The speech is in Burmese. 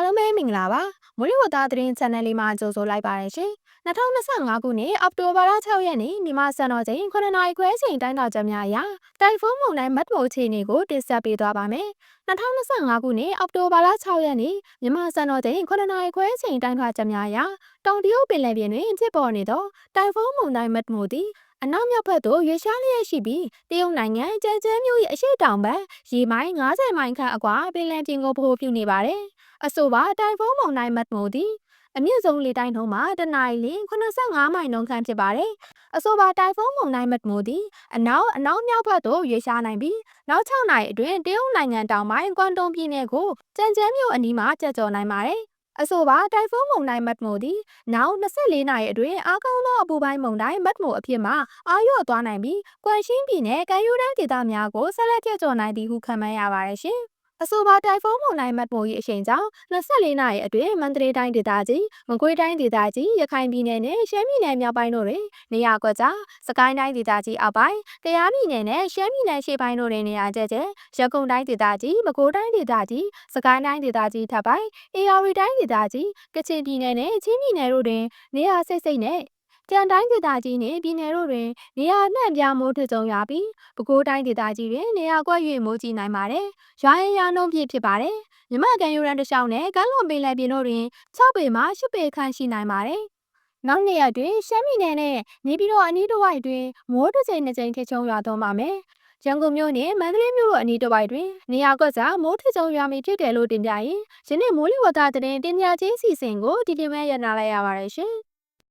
အားလုံးပဲမင်္ဂလာပါမိုးလေဝသသတင်း channel လေးမှာကြိုဆိုလိုက်ပါရရှင်2025ခုနှစ်အောက်တိုဘာလ6ရက်နေ့မြန်မာစံတော်ချိန်9နာရီခွဲချိန်တိုင်းတာချက်များအရတိုင်ဖုန်းမုန်တိုင်းမတ်မိုအခြေအနေကိုတင်ဆက်ပေးသွားပါမယ်2025ခုနှစ်အောက်တိုဘာလ6ရက်နေ့မြန်မာစံတော်ချိန်9နာရီခွဲချိန်တိုင်းတာချက်များအရတောင်တရုတ်ပင်လယ်ပြင်တွင်ဖြစ်ပေါ်နေသောတိုင်ဖုန်းမုန်တိုင်းမတ်မိုသည်အနောက်မြောက်ဘက်သို့ရွေ့ရှားလျက်ရှိပြီးတရုတ်နိုင်ငံကြံကျဲမြို့၏အရှေ့တောင်ဘက်ရေမိုင်90မိုင်ခန့်အကွာပင်လယ်ပြင်ကိုပို့ပြုနေပါတယ်။ အဆိုပါတိုင်ဖုန်းမုန်တိုင်းမတ်မိုသည်အမြင့်ဆုံးလေတိုင်းနှုန်းမှာတနအီလ85မိုင်နှုန်းခန့်ဖြစ်ပါတယ်။အဆိုပါတိုင်ဖုန်းမုန်တိုင်းမတ်မိုသည်အနောက်အနောက်မြောက်ဘက်သို့ရွေ့ရှားနိုင်ပြီးနောက်6နာရီအတွင်းတရုတ်နိုင်ငံတောင်ပိုင်းကွမ်တုံပြည်နယ်ကိုကြံကျဲမြို့အနီးမှာကျကျော်နိုင်ပါတယ်။အဆိုပါတိုင်ဖုန်းမုန်တိုင်းမတ်မိုသည်နောက်24နာရီအတွင်းအားကောင်းသောအပူပိုင်းမုန်တိုင်းမတ်မိုအဖြစ်မှအာရုံသွားနိုင်ပြီးကွမ်ရှင်းပြည်နယ်ကမ်းရိုးတန်းဒေသများကိုဆက်လက်ကျကျော်နိုင်သည်ဟုခန့်မှန်းရပါတယ်ရှင်။ အဆိုပါတိုင်ဖုန်းမုန်တိုင်းမတ်မို၏အရှိန်ကြောင့်24နာရီအတွင်းမန္တလေးတိုင်းဒေသကြီးမကွေးတိုင်းဒေသကြီးရခိုင်ပြည်နယ်နဲ့ရှမ်းပြည်နယ်မြောက်ပိုင်းတို့တွင်နေရာကွက်ကြားစကိုင်းတိုင်းဒေသကြီးအောက်ပိုင်းကယားပြည်နယ်နဲ့ရှမ်းပြည်နယ်ရှေ့ပိုင်းတို့တွင်နေရာကျကျရကုန်တိုင်းဒေသကြီးမကွေးတိုင်းဒေသကြီးစကိုင်းတိုင်းဒေသကြီးထပ်ပိုင်းအေရဝတီတိုင်းဒေသကြီးကချင်ပြည်နယ်နဲ့ချင်းပြည်နယ်တို့တွင်နေရာစိတ်စိတ်နဲ့ ကြံတိုင်းဒေသကြီးနှင့်ပြည်နယ်တို့တွင်နေရာနှံ့ပြားမိုးထကြုံရပြီးပဲခူးတိုင်းဒေသကြီးတွင်နေရာကွက်၍မိုးကြီးနိုင်ပါတယ်။ရွာရင်ရွာနှုန်းပြည့်ဖြစ်ပါတယ်။မြမကန်ယူရန်တလျှောက်နဲ့ကမ်းလွန်ပင်လယ်ပြင်တို့တွင်6ပေမှ10ပေခန့်ရှိနိုင်ပါတယ်။နောက်နေရာတွင်ရှမ်းပြည်နယ်နဲ့နေပြည်တော်အနီးတစ်ဝိုက်တွင်မိုးတစ်ချိန်နှစ်ချိန်ထချုံရွာသွန်းပါမယ်။ရန်ကုန်မြို့နဲ့မန္တလေးမြို့တို့အနီးတစ်ဝိုက်တွင်နေရာကွက်စားမိုးထကြုံရွာမည်ဖြစ်တယ်လို့တင်ပြရင်ယနေ့မိုးလေဝသသတင်းတင်ပြခြင်းစီစဉ်ကိုဒီတင်မဲ့ရနာလိုက်ရပါတယ်ရှင်။